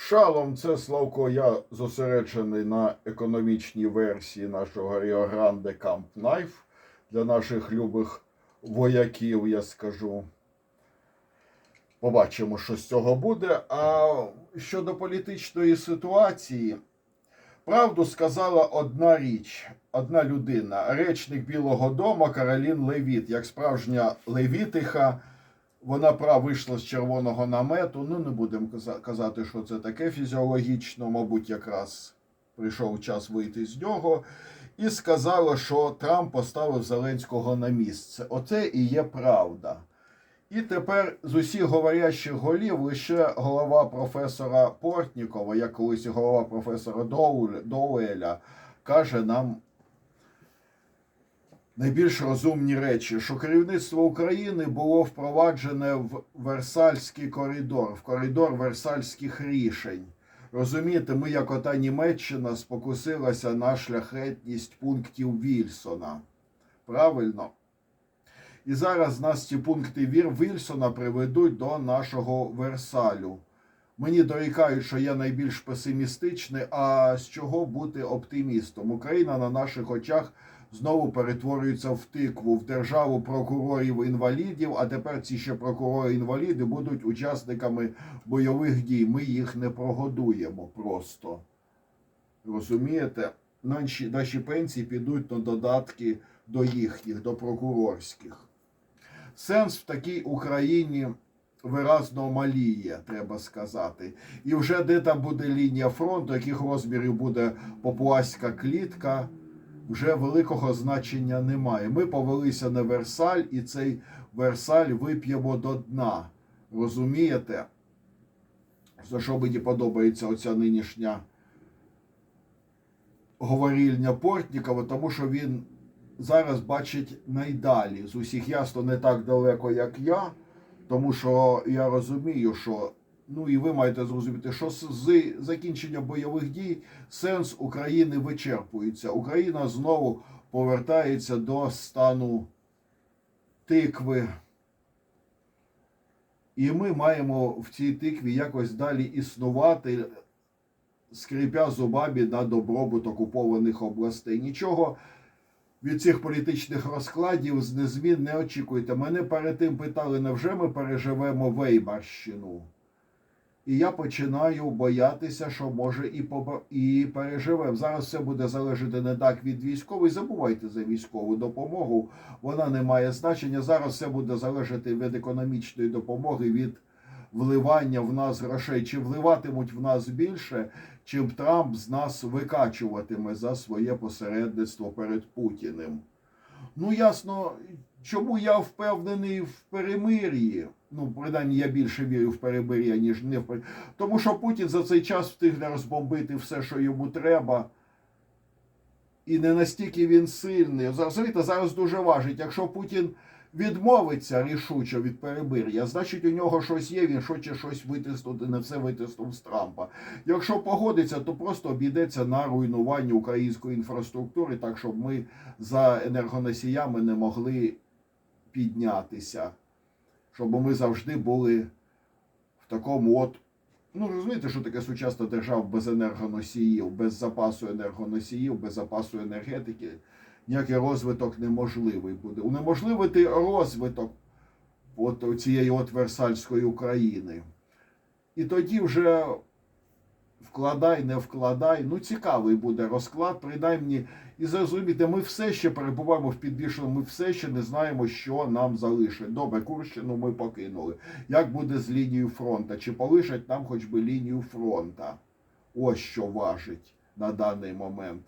Шалом, це Славко. Я зосереджений на економічній версії нашого Rio Grande Camp Knife для наших любих вояків, я скажу. Побачимо, що з цього буде. А щодо політичної ситуації, правду сказала одна річ, одна людина, речник Білого Дому Каролін Левіт, як справжня левітиха. Вона прав вийшла з червоного намету. Ну, не будемо казати, що це таке фізіологічно, мабуть, якраз прийшов час вийти з нього. І сказала, що Трамп поставив Зеленського на місце. Оце і є правда. І тепер з усіх говорящих голів лише голова професора Портнікова, як колись голова професора Доуеля, каже нам найбільш розумні речі, що керівництво України було впроваджене в Версальський коридор, в коридор версальських рішень. Розумієте, ми, як ота Німеччина, спокусилася на шляхетність пунктів Вільсона. Правильно? І зараз нас ці пункти Вір Вільсона приведуть до нашого Версалю. Мені дорікають, що я найбільш песимістичний. А з чого бути оптимістом? Україна на наших очах знову перетворюється в тикву, в державу прокурорів-інвалідів, а тепер ці ще прокурори-інваліди будуть учасниками бойових дій. Ми їх не прогодуємо просто. Розумієте? Наші, наші пенсії підуть на додатки до їхніх, до прокурорських. Сенс в такій Україні виразно маліє, треба сказати. І вже де там буде лінія фронту, яких розмірів буде попуаська клітка, вже великого значення немає. Ми повелися на Версаль, і цей Версаль вип'ємо до дна. Розумієте? За що мені подобається оця нинішня говорільня Портнікова, тому що він зараз бачить найдалі. З усіх ясно не так далеко, як я, тому що я розумію, що. Ну і ви маєте зрозуміти, що з закінчення бойових дій сенс України вичерпується. Україна знову повертається до стану тикви. І ми маємо в цій тикві якось далі існувати, скрипя зубами на добробут окупованих областей. Нічого від цих політичних розкладів з незмін не очікуйте. Мене перед тим питали, невже ми переживемо Веймарщину? І я починаю боятися, що може і поба- і переживемо. Зараз все буде залежати не так від військової. Забувайте за військову допомогу. Вона не має значення. Зараз все буде залежати від економічної допомоги, від вливання в нас грошей. Чи вливатимуть в нас більше, чим Трамп з нас викачуватиме за своє посередництво перед Путіним. Ну, ясно, чому я впевнений в перемир'ї. Ну, принаймні, я більше вірю в перемир'я, ніж не в. Тому що Путін за цей час встигне розбомбити все, що йому треба. І не настільки він сильний. Розумієте, зараз дуже важить. Якщо Путін відмовиться рішуче від перемир'я, значить у нього щось є, він хоче щось витиснути, не все витиснув з Трампа. Якщо погодиться, то просто обійдеться на руйнування української інфраструктури, так щоб ми за енергоносіями не могли піднятися, щоб ми завжди були в такому от. Ну, розумієте, що таке сучасна держава без енергоносіїв, без запасу енергоносіїв, без запасу енергетики. Ніякий розвиток неможливий буде. Унеможливити розвиток от цієї от Версальської України. І тоді вже вкладай, не вкладай. Ну, цікавий буде розклад, принаймні. І зрозуміти, ми все ще перебуваємо в підвішеному, ми все ще не знаємо, що нам залишить. Добре, Курщину ми покинули. Як буде з лінією фронту? Чи полишать нам хоч би лінію фронта? Ось що важить на даний момент.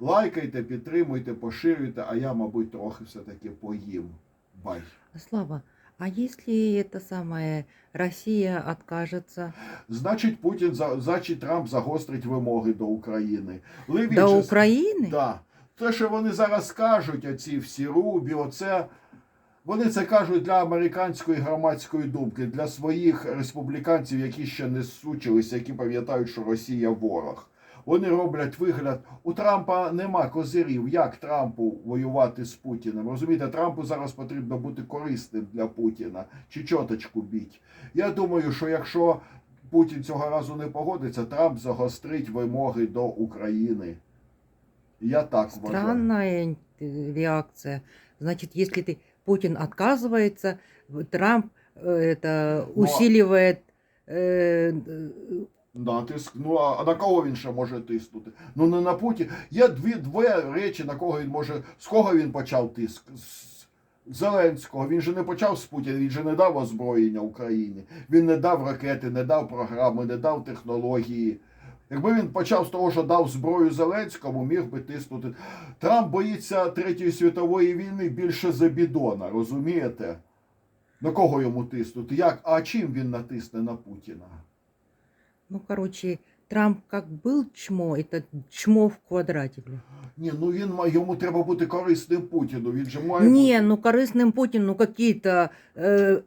Лайкайте, підтримуйте, поширюйте, а я, мабуть, трохи все-таки поїм. Бай. Слава, а если это самое Россия откажется Значить, Путін за- значить Трамп загострить вимоги до України. Левін до же- Украины? Да. Те, що вони зараз кажуть, оці всі рубі, оце. Вони це кажуть для американської громадської думки, для своїх республіканців, які ще не сучилися, які пам'ятають, що Росія ворог. Вони роблять вигляд. У Трампа нема козирів. Як Трампу воювати з Путіним? Розумієте, Трампу зараз потрібно бути корисним для Путіна чи чоточку біть. Я думаю, що якщо Путін цього разу не погодиться, Трамп загострить вимоги до України. Я так вважаю. Странная э, реакция. Значит, если ты Путин отказывается, в- Трамп э, это Ну, а- усиливает э, э, Натиск. Ну а а на кого він ще може тиснути? Ну не на Путін. Є дві дві речі, на кого він може. З кого він почав тиск? З Зеленського. Він же не почав з Путіна, він же не дав озброєння Україні. Він не дав ракети, не дав програми, не дав технології. Якби він почав з того, що дав зброю Зеленському, міг би тиснути. Трамп боїться Третьої світової війни більше за бідона, розумієте? На кого йому тиснути? Як? А чим він натисне на Путіна? ну, короче, Трамп как был чмо, это чмо в квадраті. бля. Ні, ну він ма- йому треба бути корисним Путіну. Він же має Не, ну корыстным Путин, ну какие-то э,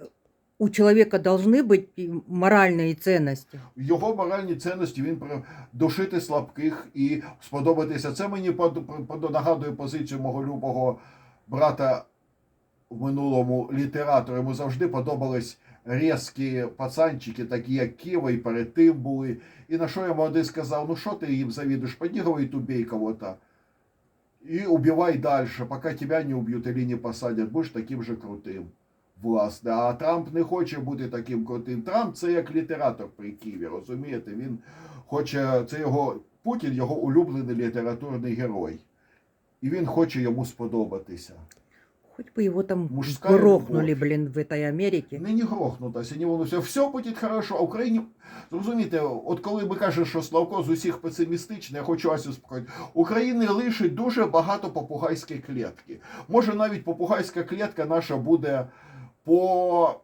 у человека должны быть и моральные ценности. його моральні цінності. Він при душити слабких і сподобатися. Це мені под- под- нагадує позицію мого любого брата в минулому літератора. Йому завжди подобались різкі пацанчики, такі як Ківа, і перед тим були. І на що я молодий сказав: ну що ти їм завідуєш? Подігавай тубей кого-то. І убивай далі, поки тебе не уб'ють или не посадять, будеш таким же крутим. Власне, а Трамп не хоче бути таким крутим. Трамп це як літератор при Києві, розумієте? Він хоче, це його Путін, його улюблений літературний герой. І він хоче йому сподобатися. Хоть бы его там Мужская грохнули, любовь. блин, в этой Америке. Нині грохнутося, ні воно все, все буде хорошо. А Україні, зрозумієте, от коли ми кажемо, що Славко з усіх песимістичний, я хочу вас успокоїти. України лишить дуже багато попугайської клітки. Може навіть попугайська клітка наша буде по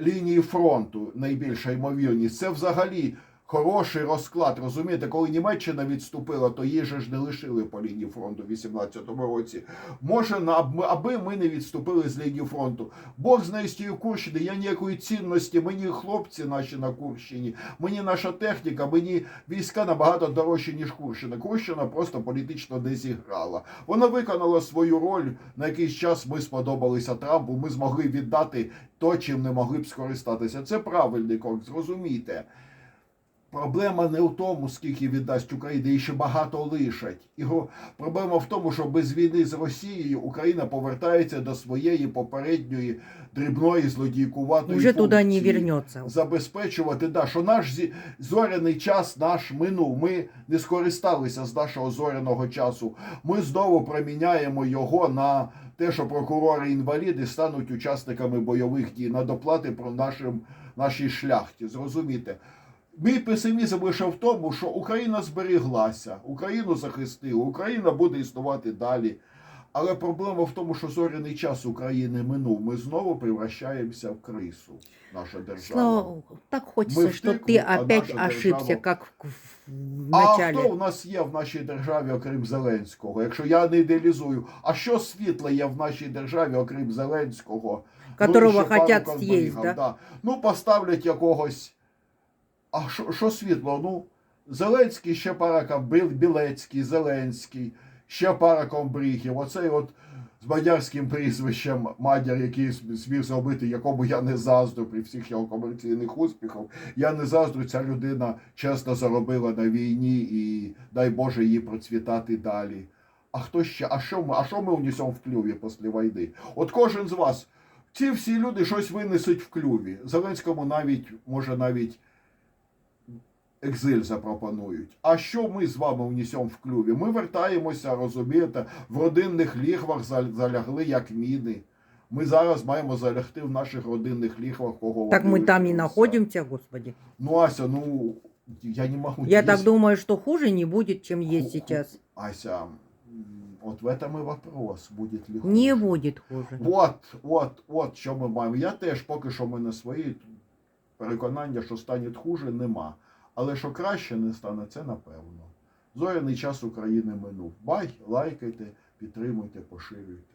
лінії фронту найбільша ймовірність. Це взагалі хороший розклад. Розумієте, коли Німеччина відступила, то її ж не лишили по лінії фронту в 18-му році. Може, аби ми не відступили з лінії фронту. Бог знає з тієї Курщини, я ніякої цінності, мені хлопці наші на Курщині, мені наша техніка, мені війська набагато дорожчі, ніж Курщина. Курщина просто політично не зіграла. Вона виконала свою роль. На якийсь час ми сподобалися Трампу, ми змогли віддати то, чим не могли б скористатися. Це правильний крок, зрозумійте. Проблема не в тому, скільки віддасть Україна, і ще багато лишать. Його проблема в тому, що без війни з Росією Україна повертається до своєї попередньої дрібної злодійкуватої Уже туда не функції. вернется. Забезпечувати, да, що наш зі- зоряний час наш минув. Ми не скористалися з нашого зоряного часу. Ми знову проміняємо його на те, що прокурори інваліди стануть учасниками бойових дій на доплати про нашим, нашій шляхті. Зрозумієте. Мій песимізм лише в тому, що Україна зберіглася, Україну захистили, Україна буде існувати далі. Але проблема в тому, що зоряний час України минув. Ми знову превращаємося в крису, наша держава. Слава, так хочется, Мы в что тыкву, ты а опять наша ошибся, держава- как в в А начале. хто в нас є в нашій державі, окрім Зеленського? Якщо я не ідеалізую, а що світле є в нашій державі, окрім Зеленського? Которого ну, і ще пару хотят ковбоїв, съесть, да? Ну, поставлять якогось. А що, світло? Ну, Зеленський, ще пара комбриг, Білецький, Зеленський, ще пара комбрігів. Оцей от з мадярським прізвищем Мадяр, який зміг зробити, якому я не заздрю при всіх його комерційних успіхах. Я не заздрю, ця людина чесно заробила на війні і дай Боже їй процвітати далі. А хто ще? А що ми? А що ми унесемо в клюві після війни? От кожен з вас, ці всі люди щось винесуть в клюві. Зеленському навіть, може, навіть екзиль запропонують. А що ми з вами внесемо в клюві? Ми вертаємося, розумієте, в родинних лігвах залягли як міни. Ми зараз маємо залягти в наших родинних лігвах, кого Так мы там и лишилися. находимся, господи. Ну, Ася, ну я не можу. Я так думаю, что хуже не чем есть Ху- сейчас. Ася, от в этом и вопрос, будет ли Не хуже. будет хуже. От, от, от що ми маємо. Я теж поки що в мене свої переконання, що стане хуже, нема. Але що краще не стане, це напевно. Зоряний час України минув. Бай, лайкайте, підтримуйте, поширюйте.